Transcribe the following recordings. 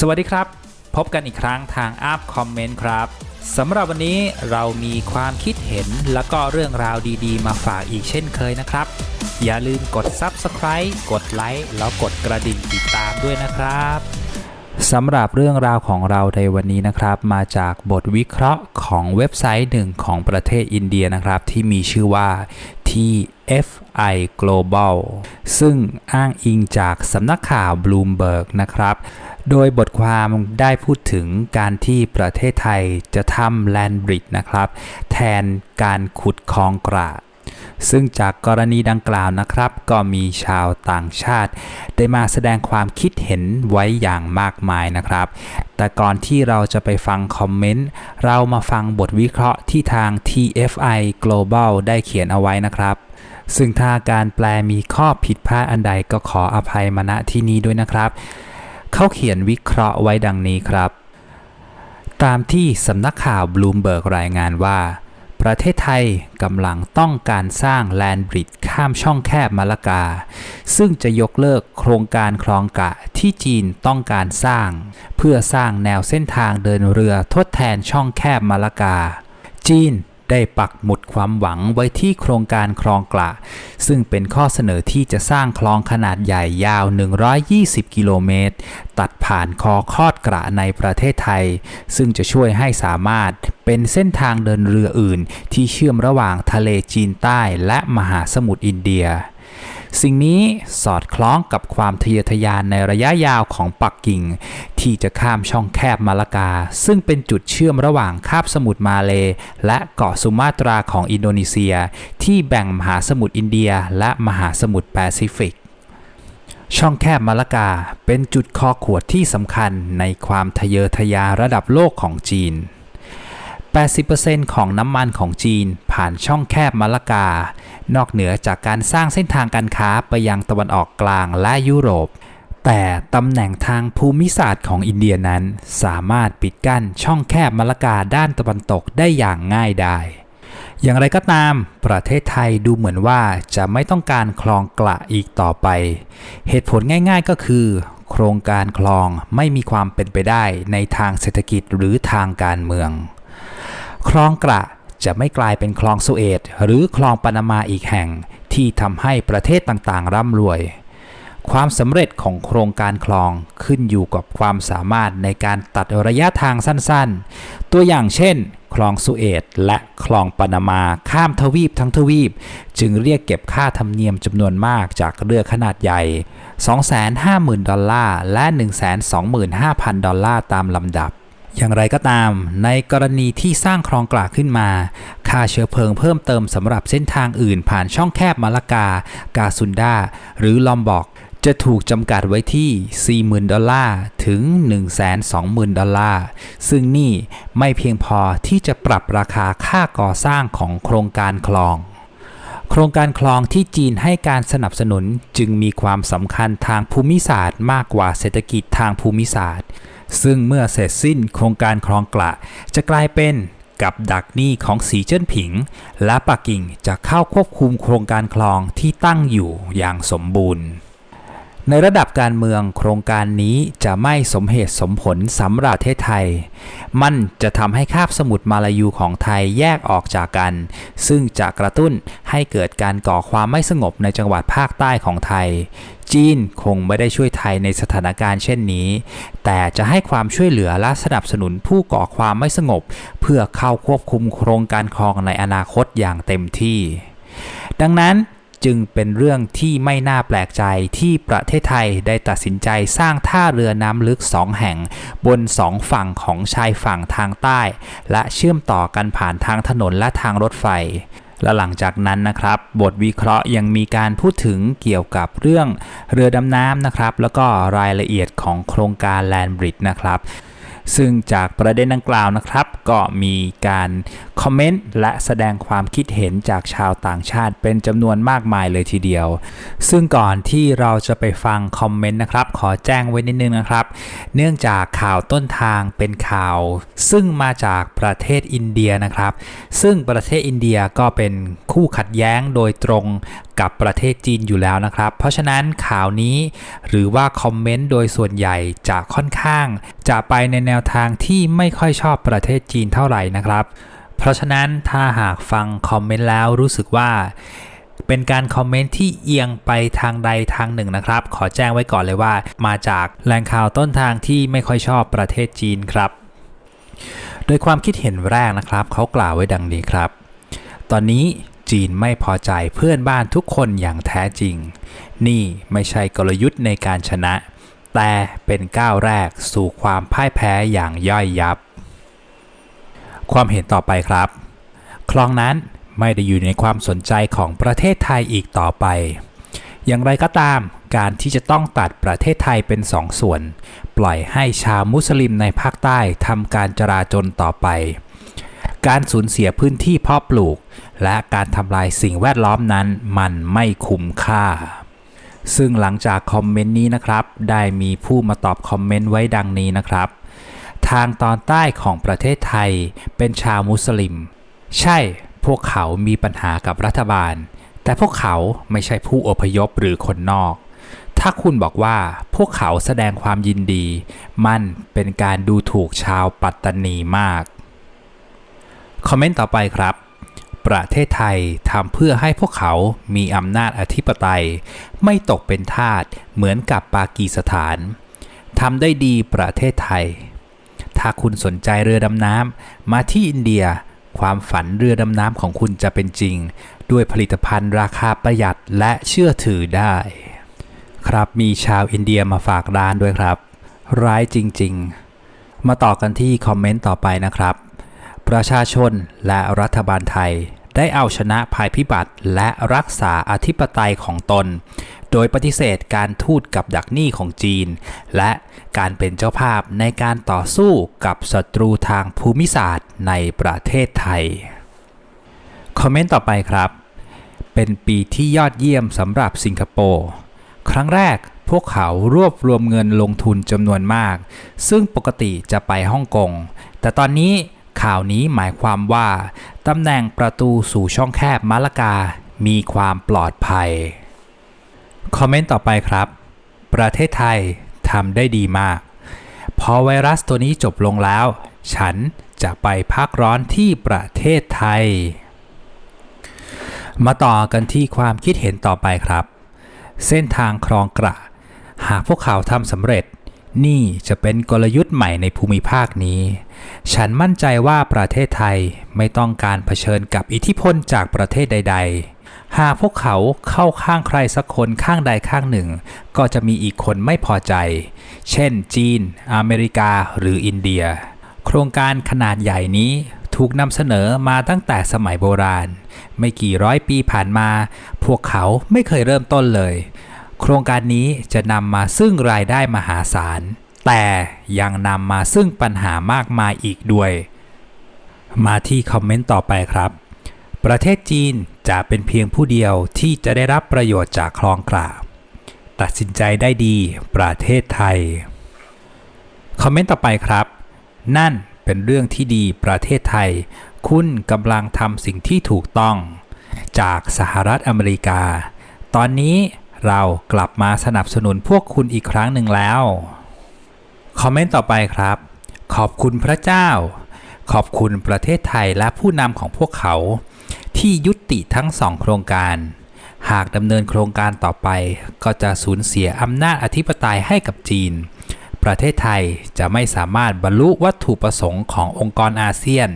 สวัสดีครับ พบกันอีกครั้งทางอัพคอมเมนต์ครับสำหรับวันนี้เรามีความคิดเห็นแล้วก็เรื่องราวดีๆ มาฝากอีกเช่นเคยนะครับ อย่าลืมกด Subscribe กดไลค์แล้วกดกระดิ่งติดตามด้วยนะครับสำหรับเรื่องราวของเราในวันนี้นะครับ มาจากบทวิเคราะห์ของเว็บไซต์หนึ่งของประเทศอินเดียนะครับ ที่มีชื่อว่า TFI Global ซึ่งอ้างอิงจากสำนักข่าว Bloomberg นะครับ โดยบทความได้พูดถึงการที่ประเทศไทยจะทำแลนบริดจ์นะครับ แทนการขุดคลองกระ ซึ่งจากกรณีดังกล่าวนะครับ ก็มีชาวต่างชาติ ได้มาแสดงความคิดเห็นไว้อย่างมากมายนะครับ แต่ก่อนที่เราจะไปฟังคอมเมนต์ เรามาฟังบทวิเคราะห์ที่ทาง TFI Global ได้เขียนเอาไว้นะครับซึ่งถ้าการแปลมีข้อผิดพลาดอันใดก็ขออภัยมาณที่นี้ด้วยนะครับ เขาเขียนวิเคราะห์ไว้ดังนี้ครับ ตามที่สำนักข่าวบลูมเบิร์กรายงานว่า ประเทศไทยกำลังต้องการสร้างแลนบริดจ์ข้ามช่องแคบมาลากา ซึ่งจะยกเลิกโครงการคลองกะที่จีนต้องการสร้าง เพื่อสร้างแนวเส้นทางเดินเรือทดแทนช่องแคบมาลากา จีน ได้ปักหมุดความหวังไว้ที่โครงการคลองกระซึ่งเป็นข้อเสนอที่จะสร้างคลองขนาดใหญ่ยาว 120 กิโลเมตร ตัดผ่านคอคอดกระในประเทศไทย ซึ่งจะช่วยให้สามารถเป็นเส้นทางเดินเรืออื่น ที่เชื่อมระหว่างทะเลจีนใต้และมหาสมุทรอินเดีย สิ่งนี้สอดคล้องกับความทะเยอทะยานในระยะยาวของปักกิ่ง ที่จะข้ามช่องแคบมาลากา ซึ่งเป็นจุดเชื่อมระหว่างคาบสมุทรมาเล และเกาะสุมาตราของอินโดนีเซีย ที่แบ่งมหาสมุทรอินเดียและมหาสมุทรแปซิฟิกช่องแคบมาลากาเป็นจุดคอขวดที่สำคัญในความทะเยอทะยานระดับโลกของจีน 80%ของน้ำมันของจีนผ่านช่องแคบมาลากา นอกเหนือจากการสร้างเส้นทางการค้าไปยังตะวันออกกลางและยุโรป แต่ตำแหน่งทางภูมิศาสตร์ของอินเดียนั้น สามารถปิดกั้นช่องแคบมาลากาด้านตะวันตกได้อย่างง่ายดายอย่างไรก็ตาม ประเทศไทยดูเหมือนว่าจะไม่ต้องการคลองกระอีกต่อไป เหตุผลง่าย ๆก็คือ โครงการคลองไม่มีความเป็นไปได้ในทางเศรษฐกิจหรือทางการเมือง คลองกระจะไม่กลายเป็นคลองสุเอตหรือคลองปานามาอีกแห่งที่ทำให้ประเทศต่างๆ ร่ำรวย ความสำเร็จของโครงการคลองขึ้นอยู่กับความสามารถในการตัดระยะทางสั้นๆ ตัวอย่างเช่น คลองสุเอตและคลองปานามาข้ามทวีปทั้งทวีป จึงเรียกเก็บค่าธรรมเนียมจำนวนมากจากเรือขนาดใหญ่ 250,000 ดอลลาร์ และ 125,000 ดอลลาร์ตามลำดับ อย่างไรก็ตาม ในกรณีที่สร้างคลองกลาขึ้นมา ค่าเชื้อเพลิงเพิ่มเติมสำหรับเส้นทางอื่นผ่านช่องแคบมาลากา กาซุนดา หรือลอมบอก จะถูกจำกัดไว้ที่ 40,000 ดอลลาร์ ถึง 120,000 ดอลลาร์ ซึ่งนี่ไม่เพียงพอที่จะปรับราคาค่าก่อสร้างของโครงการคลองโครงการคลองที่จีนให้การสนับสนุนจึงมีความสำคัญทางภูมิศาสตร์มากกว่าเศรษฐกิจทางภูมิศาสตร์ ซึ่งเมื่อเสร็จสิ้นโครงการคลองกระจะกลายเป็นกับดักหนี้ของสีเจิ้นผิง และปักกิ่งจะเข้าควบคุมโครงการคลองที่ตั้งอยู่อย่างสมบูรณ์ ในระดับการเมืองโครงการนี้จะไม่สมเหตุสมผลสำหรับประเทศไทย มันจะทำให้คาบสมุทรมาลายูของไทยแยกออกจากกัน ซึ่งจะกระตุ้นให้เกิดการก่อความไม่สงบในจังหวัดภาคใต้ของไทย จีนคงไม่ได้ช่วยไทยในสถานการณ์เช่นนี้ แต่จะให้ความช่วยเหลือและสนับสนุนผู้ก่อความไม่สงบ เพื่อเข้าควบคุมโครงการคลองในอนาคตอย่างเต็มที่ ดังนั้น จึงเป็นเรื่องที่ไม่น่าแปลกใจที่ประเทศไทยได้ตัดสินใจสร้างท่าเรือน้ำลึกสองแห่ง บนสองฝั่งของชายฝั่งทางใต้ และเชื่อมต่อกันผ่านทางถนนและทางรถไฟและหลังจากนั้นนะครับ บทวิเคราะห์ยังมีการพูดถึงเกี่ยวกับเรื่องเรือดำน้ำนะครับ แล้วก็รายละเอียดของโครงการแลนบริดนะครับ ซึ่งจากประเด็นดังกล่าวนะครับ ก็มีการคอมเมนต์และแสดงความคิดเห็นจากชาวต่างชาติเป็นจำนวนมากมายเลยทีเดียว ซึ่งก่อนที่เราจะไปฟังคอมเมนต์นะครับ ขอแจ้งไว้นิดนึงนะครับ เนื่องจากข่าวต้นทางเป็นข่าว ซึ่งมาจากประเทศอินเดียนะครับ ซึ่งประเทศอินเดียก็เป็นคู่ขัดแย้งโดยตรง กับประเทศจีนอยู่แล้วนะครับ เพราะฉะนั้นข่าวนี้หรือว่าคอมเมนต์โดยส่วนใหญ่จะค่อนข้าง จะไปในแนวทางที่ไม่ค่อยชอบประเทศจีนเท่าไหร่นะครับ เพราะฉะนั้นถ้าหากฟังคอมเมนต์แล้วรู้สึกว่าเป็นการคอมเมนต์ที่เอียงไปทางใดทางหนึ่งนะครับ ขอแจ้งไว้ก่อนเลยว่า มาจากแหล่งข่าวต้นทางที่ไม่ค่อยชอบประเทศจีนครับ โดยความคิดเห็นแรกนะครับ เขากล่าวไว้ดังนี้ครับ ตอนนี้ จีนไม่พอใจเพื่อนบ้านทุกคนอย่างแท้จริง นี่ไม่ใช่กลยุทธ์ในการชนะ แต่เป็นก้าวแรกสู่ความพ่ายแพ้อย่างย่อยยับ ความเห็นต่อไปครับ คลองนั้นไม่ได้อยู่ในความสนใจของประเทศไทยอีกต่อไป อย่างไรก็ตาม การที่จะต้องตัดประเทศไทยเป็นสองส่วน ปล่อยให้ชาวมุสลิมในภาคใต้ทำการจราจนต่อไป การสูญเสียพื้นที่เพาะปลูก และการทำลายสิ่งแวดล้อมนั้นมันไม่คุ้มค่า ซึ่งหลังจากคอมเมนต์นี้นะครับ ได้มีผู้มาตอบคอมเมนต์ไว้ดังนี้นะครับ ทางตอนใต้ของประเทศไทยเป็นชาวมุสลิม ใช่พวกเขามีปัญหากับรัฐบาล แต่พวกเขาไม่ใช่ผู้อพยพหรือคนนอก ถ้าคุณบอกว่าพวกเขาแสดงความยินดี มันเป็นการดูถูกชาวปัตตานีมาก คอมเมนต์ต่อไปครับ ประเทศไทยทำเพื่อให้พวกเขามีอำนาจอธิปไตย ไม่ตกเป็นทาสเหมือนกับปากีสถานทำได้ดีประเทศไทย ถ้าคุณสนใจเรือดำน้ำมาที่อินเดีย ความฝันเรือดำน้ำของคุณจะเป็นจริง ด้วยผลิตภัณฑ์ราคาประหยัดและเชื่อถือได้ ครับมีชาวอินเดียมาฝากร้านด้วยครับ ร้ายจริง ๆ มาต่อกันที่คอมเมนต์ต่อไปนะครับ ประชาชนและรัฐบาลไทย ได้เอาชนะภัยพิบัติและรักษาอธิปไตยของตน โดยปฏิเสธการทูตกับดักหนี้ของจีน และการเป็นเจ้าภาพในการต่อสู้กับศัตรูทางภูมิศาสตร์ในประเทศไทย คอมเมนต์ต่อไปครับ เป็นปีที่ยอดเยี่ยมสำหรับสิงคโปร์ครั้งแรกพวกเขารวบรวมเงินลงทุนจำนวนมาก ซึ่งปกติจะไปฮ่องกง แต่ตอนนี้ ข่าวนี้หมายความว่าตำแหน่งประตูสู่ช่องแคบมะละกา มีความปลอดภัย คอมเมนต์ต่อไปครับ ประเทศไทยทำได้ดีมาก พอไวรัสตัวนี้จบลงแล้ว ฉันจะไปพักร้อนที่ประเทศไทย มาต่อกันที่ความคิดเห็นต่อไปครับ เส้นทางคลองกระ หากพวกเขาทำสำเร็จ นี่จะเป็นกลยุทธ์ใหม่ในภูมิภาคนี้ ฉันมั่นใจว่าประเทศไทยไม่ต้องการเผชิญกับอิทธิพลจากประเทศใด ๆ หากพวกเขาเข้าข้างใครสักคนข้างใดข้างหนึ่ง ก็จะมีอีกคนไม่พอใจ เช่น จีน อเมริกา หรืออินเดีย โครงการขนาดใหญ่นี้ถูกนำเสนอมาตั้งแต่สมัยโบราณ ไม่กี่ร้อยปีผ่านมา พวกเขาไม่เคยเริ่มต้นเลย โครงการนี้จะนำมาซึ่งรายได้มหาศาล แต่ยังนำมาซึ่งปัญหามากมายอีกด้วย มาที่คอมเมนต์ต่อไปครับ ประเทศจีนจะเป็นเพียงผู้เดียวที่จะได้รับประโยชน์จากคลองกราตัดสินใจได้ดีประเทศไทย คอมเมนต์ต่อไปครับ นั่นเป็นเรื่องที่ดีประเทศไทย คุณกำลังทำสิ่งที่ถูกต้อง จากสหรัฐอเมริกา ตอนนี้ เรากลับมาสนับสนุนพวกคุณอีกครั้งหนึ่งแล้ว คอมเมนต์ต่อไปครับ ขอบคุณพระเจ้า ขอบคุณประเทศไทยและผู้นำของพวกเขา ที่ยุติทั้งสองโครงการ หากดำเนินโครงการต่อไป ก็จะสูญเสียอำนาจอธิปไตยให้กับจีน ประเทศไทยจะไม่สามารถบรรลุวัตถุประสงค์ขององค์กรอาเซียน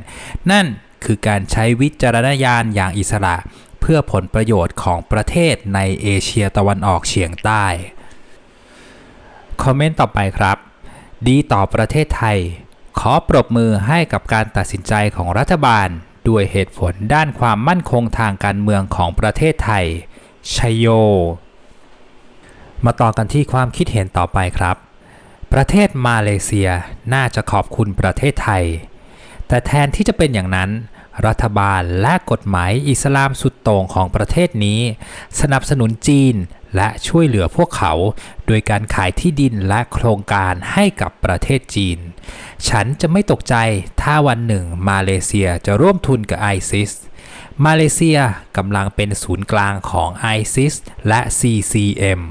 นั่นคือการใช้วิจารณญาณอย่างอิสระ เพื่อผลประโยชน์ของประเทศในเอเชียตะวันออกเฉียงใต้ คอมเมนต์ต่อไปครับ ดีต่อประเทศไทย ขอปรบมือให้กับการตัดสินใจของรัฐบาล ด้วยเหตุผลด้านความมั่นคงทางการเมืองของประเทศไทยชัยโย มาต่อกันที่ความคิดเห็นต่อไปครับ ประเทศมาเลเซียน่าจะขอบคุณประเทศไทย แต่แทนที่จะเป็นอย่างนั้น รัฐบาลและกฎหมายอิสลามสุดโต่งของประเทศนี้ สนับสนุนจีนและช่วยเหลือพวกเขา โดยการขายที่ดินและโครงการให้กับประเทศจีน ฉันจะไม่ตกใจถ้าวันหนึ่งมาเลเซียจะร่วมทุนกับไอซิสมาเลเซียกำลังเป็นศูนย์กลางของ ISIS และ CCM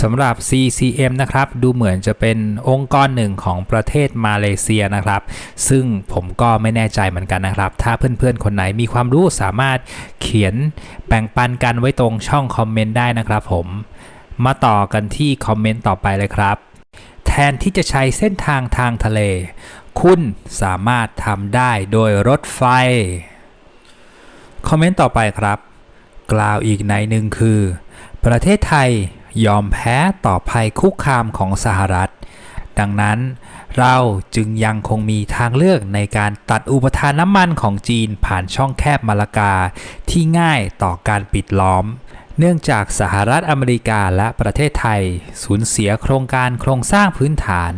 สำหรับ CCM นะครับ ดูเหมือนจะเป็นองค์กรหนึ่งของประเทศมาเลเซียนะครับ ซึ่งผมก็ไม่แน่ใจเหมือนกันนะครับ ถ้าเพื่อนๆ คนไหนมีความรู้สามารถเขียนแบ่งปันกันไว้ตรงช่องคอมเมนต์ได้นะครับผม มาต่อกันที่คอมเมนต์ต่อไปเลยครับ แทนที่จะใช้เส้นทางทางทะเล คุณสามารถทำได้โดยรถไฟ คอมเมนต์ต่อไปครับ กล่าวอีกในหนึ่งคือ ประเทศไทย ยอมแพ้ต่อภัยคุกคามของสหรัฐ ดังนั้นเราจึงยังคงมีทางเลือกในการตัดอุปทานน้ำมันของจีนผ่านช่องแคบมาลากาที่ง่ายต่อการปิดล้อม เนื่องจากสหรัฐอเมริกาและประเทศไทย สูญเสียโครงการโครงสร้างพื้นฐาน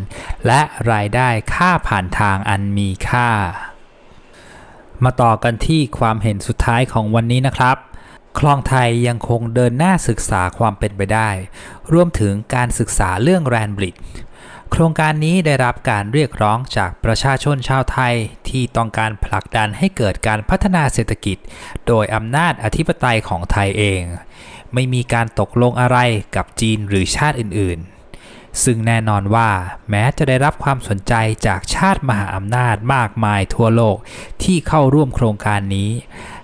และรายได้ค่าผ่านทางอันมีค่า มาต่อกันที่ความเห็นสุดท้ายของวันนี้นะครับ คลองไทยยังคงเดินหน้าศึกษาความเป็นไปได้ รวมถึงการศึกษาเรื่องแรนบริดโครงการนี้ได้รับการเรียกร้องจากประชาชนชาวไทยที่ต้องการผลักดันให้เกิดการพัฒนาเศรษฐกิจ โดยอำนาจอธิปไตยของไทยเอง ไม่มีการตกลงอะไรกับจีนหรือชาติอื่นๆ ซึ่งแน่นอนว่าแม้จะได้รับความสนใจจากชาติมหาอำนาจมากมายทั่วโลกที่เข้าร่วมโครงการนี้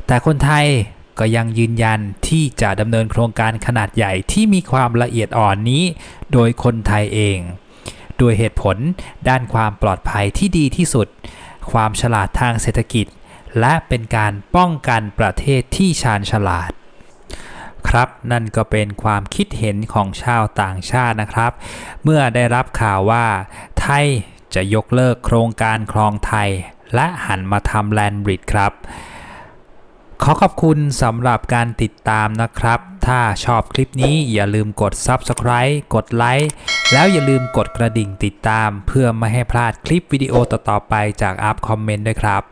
แต่คนไทย ก็ยังยืนยันที่จะดำเนินโครงการขนาดใหญ่ที่มีความละเอียดอ่อนนี้ โดยคนไทยเองโดยเหตุผลด้านความปลอดภัยที่ดีที่สุด ความฉลาดทางเศรษฐกิจ และเป็นการป้องกันประเทศที่ชาญฉลาด ครับนั่นก็เป็นความคิดเห็นของชาวต่างชาตินะครับ เมื่อได้รับข่าวว่า ไทยจะยกเลิกโครงการคลองไทย และหันมาทำแลนบริดครับ ขอขอบคุณสำหรับการติดตามนะครับ ถ้าชอบคลิปนี้อย่าลืมกด Subscribe กดไลค์แล้วอย่าลืมกดกระดิ่งติดตาม เพื่อไม่ให้พลาดคลิปวิดีโอต่อๆไปจากอัพคอมเมนต์ด้วยครับ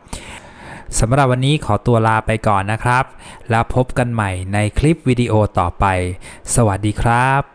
สำหรับวันนี้ขอตัวลาไปก่อนนะครับ แล้วพบกันใหม่ในคลิปวิดีโอต่อไป สวัสดีครับ